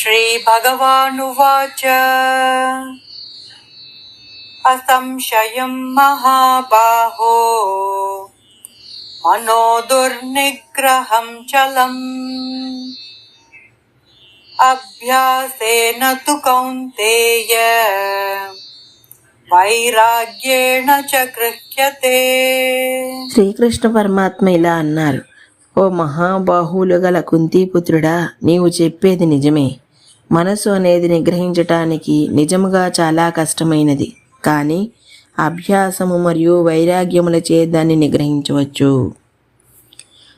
श्रीभगवानुवाच असंशयं महाबाहो मनो दुर्निग्रहं चलम् अभ्यासेन तु कौन्तेय వైరాగ్యేణ చ గృహ్యతే శ్రీకృష్ణ పరమాత్మ ఇలా అన్నారు ఓ మహాబాహువులు గల కుంతీపుత్రుడా నీవు చెప్పేది నిజమే మనసు అనేది నిగ్రహించటానికి నిజముగా చాలా కష్టమైనది. కానీ అభ్యాసము మరియు వైరాగ్యములచే దాన్ని నిగ్రహించవచ్చు.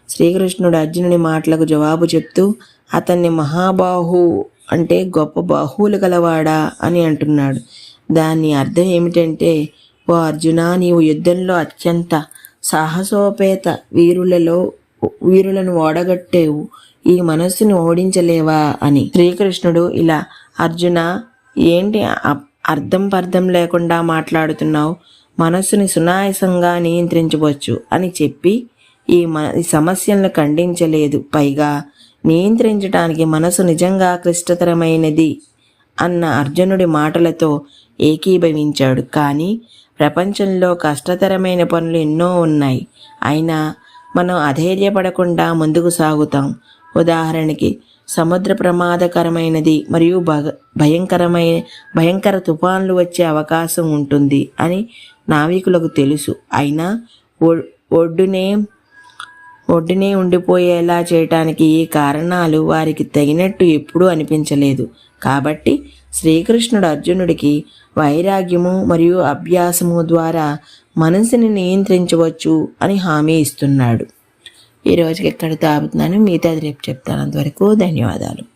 శ్రీకృష్ణుడు అర్జునుని మాటలకు జవాబు చెప్తూ అతన్ని మహాబాహు అంటే గొప్ప బాహువులు గలవాడా? అని అంటున్నాడు. దాని అర్థం ఏమిటంటే ఓ అర్జున నీవు యుద్ధంలో అత్యంత సాహసోపేత వీరులలో వీరులను ఓడగట్టేవు. ఈ మనస్సును ఓడించలేవా అని. శ్రీకృష్ణుడు ఇలా అర్జున ఏంటి అర్థం పర్థం లేకుండా మాట్లాడుతున్నావు? మనస్సుని సునాయసంగా నియంత్రించవచ్చు అని చెప్పి ఈ మన ఈ సమస్యలను ఖండించలేదు. పైగా నియంత్రించడానికి మనసు నిజంగా క్లిష్టతరమైనది అన్న అర్జునుడి మాటలతో ఏకీభవించాడు. కానీ ప్రపంచంలో కష్టతరమైన పనులు ఎన్నో ఉన్నాయి. అయినా మనం అధైర్యపడకుండా ముందుకు సాగుతాం. ఉదాహరణకి సముద్ర ప్రమాదకరమైనది మరియు భగ భయంకరమైన భయంకర తుఫాన్లు వచ్చే అవకాశం ఉంటుంది అని నావికులకు తెలుసు. అయినా ఒ- ఒడ్డునే ఒడ్డునే ఉండిపోయేలా చేయటానికి ఈ కారణాలు వారికి తగినట్టు ఎప్పుడూ అనిపించలేదు. కాబట్టి శ్రీకృష్ణుడు అర్జునుడికి వైరాగ్యము మరియు అభ్యాసము ద్వారా మనసుని నియంత్రించవచ్చు అని హామీ ఇస్తున్నాడు. ఈ రోజుకి ఎక్కడ తాగుతున్నాను మిగతాది రేపు చెప్తాను. అంతవరకు ధన్యవాదాలు.